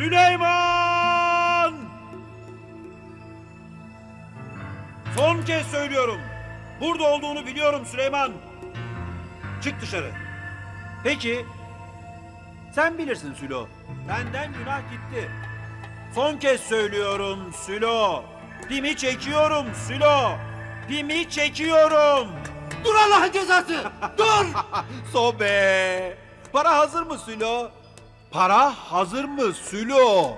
Süleyman! Son kez söylüyorum. Burada olduğunu biliyorum Süleyman. Çık dışarı. Peki. Sen bilirsin Sülo. Benden günah gitti. Son kez söylüyorum Sülo. Pimi çekiyorum Sülo. Pimi çekiyorum. Dur Allah'ın cezası! Dur! Sobe. Para hazır mı Sülo? Para hazır mı Sülo?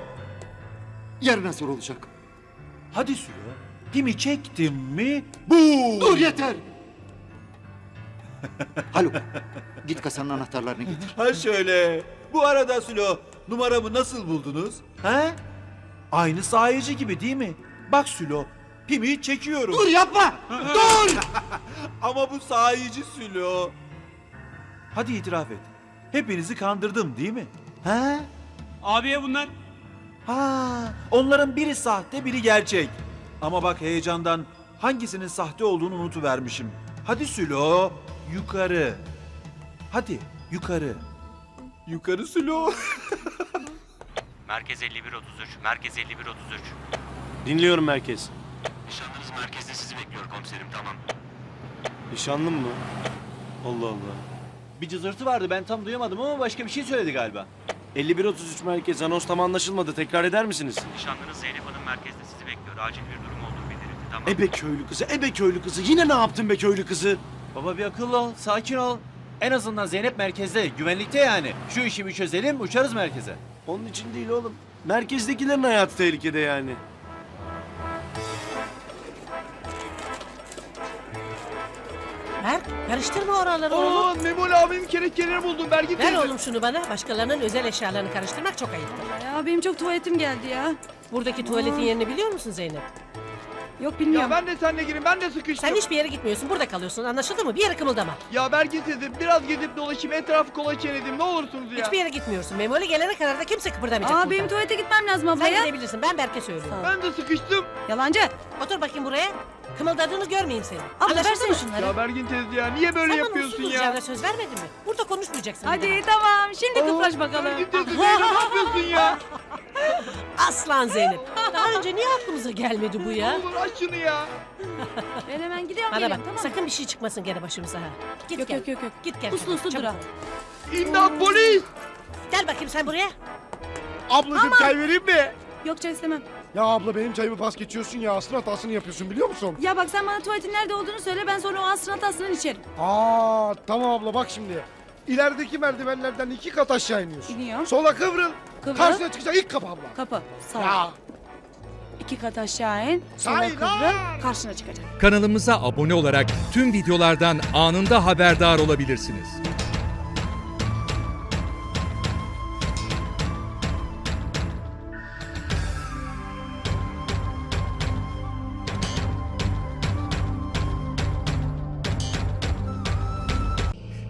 Yarın nasıl olacak? Hadi Sülo. Pimi çektim mi? Bu. Dur yeter! Haluk, git kasanın anahtarlarını getir. Ha şöyle. Bu arada Sülo numaramı nasıl buldunuz? He? Aynı sahici gibi değil mi? Bak Sülo. Pimi çekiyorum. Dur yapma! Dur! Ama bu sahici Sülo. Hadi itiraf et. Hepinizi kandırdım değil mi? He? Abiye bunlar. Ha, onların biri sahte, biri gerçek. Ama bak heyecandan hangisinin sahte olduğunu unutuvermişim. Hadi Sülo, yukarı. Hadi yukarı. Yukarı Sülo. Merkez 5133, Merkez 5133. Dinliyorum merkez. Nişanlınız merkezde sizi bekliyor komiserim tamam. Nişanlım mı? Allah Allah. Bir cızırtı vardı ben tam duyamadım ama başka bir şey söyledi galiba. 5133 merkez anons tam anlaşılmadı. Tekrar eder misiniz? Nişanlınız Zeynep Hanım merkezde sizi bekliyor. Acil bir durum olduğu bildirildi tamam. Ebe köylü kızı, ebe köylü kızı. Yine ne yaptın be köylü kızı? Baba bir akıllı ol, sakin ol. En azından Zeynep merkezde, güvenlikte yani. Şu işi bir çözelim, uçarız merkeze. Onun için değil oğlum. Merkezdekilerin hayatı tehlikede yani. Ver, karıştırma oraları oğlum. Oo Memol abim kerekçeleri buldum. Bergin Ver teyze. oğlum şunu bana. Başkalarının özel eşyalarını karıştırmak çok ayıptır. Ya benim çok tuvaletim geldi ya. Buradaki tuvaletin yerini biliyor musun Zeynep? Yok bilmiyorum. Ya ben de seninle gireyim. Ben de sıkıştım. Sen hiçbir yere gitmiyorsun. Burada kalıyorsun. Anlaşıldı mı? Bir yere kımıldama. Ya Bergin teyze biraz gezip dolaşayım. Etrafı kolaçan edeyim. Ne olursunuz ya. Hiçbir yere gitmiyorsun. Memoli gelene kadar da kimse kıpırdamayacak Aa benim tuvalete gitmem lazım abla Sen ya. gidebilirsin. Ben Berke söylüyorum. Ben de sıkıştım. Yalancı. Otur bakayım buraya. Kımıldadığını görmeyeyim seni. Abla Anlaşıldı versene mı? şunları. Ya Bergin teyze ya niye böyle Sen bana yapıyorsun uslu ya? duracağına söz vermedin mi? Burada konuşmayacaksın. bir Hadi daha. tamam şimdi kıpraş bakalım. Bergin teyze ne yapıyorsun ya? Aslan Zeynep. Daha önce niye aklımıza gelmedi bu ya? olur aç şunu ya. Ben hemen gidiyorum Bana bak. geliyorum tamam. Sakın bir şey çıkmasın gene başımıza ha. Git Yok, gel. yok, yok, yok. Git gel. Uslu uslu Çabuk dur ol. İmdat polis. Gel bakayım sen buraya. Ablacığım çay vereyim mi? Yok çay istemem. Ya abla benim çayımı pas geçiyorsun ya asrın hatasını yapıyorsun biliyor musun? Ya bak sen bana tuvaletin nerede olduğunu söyle ben sonra o asrın hatasından içerim. Aa tamam abla bak şimdi. İlerideki merdivenlerden iki kat aşağı iniyorsun. İniyorum. Sola kıvrıl. Kıvrıl. Karşına çıkacak ilk kapı abla. Kapı. Sağ. Ya. İki kat aşağı in. Sola Sayın kıvrıl. Karşına çıkacak. Kanalımıza abone olarak tüm videolardan anında haberdar olabilirsiniz.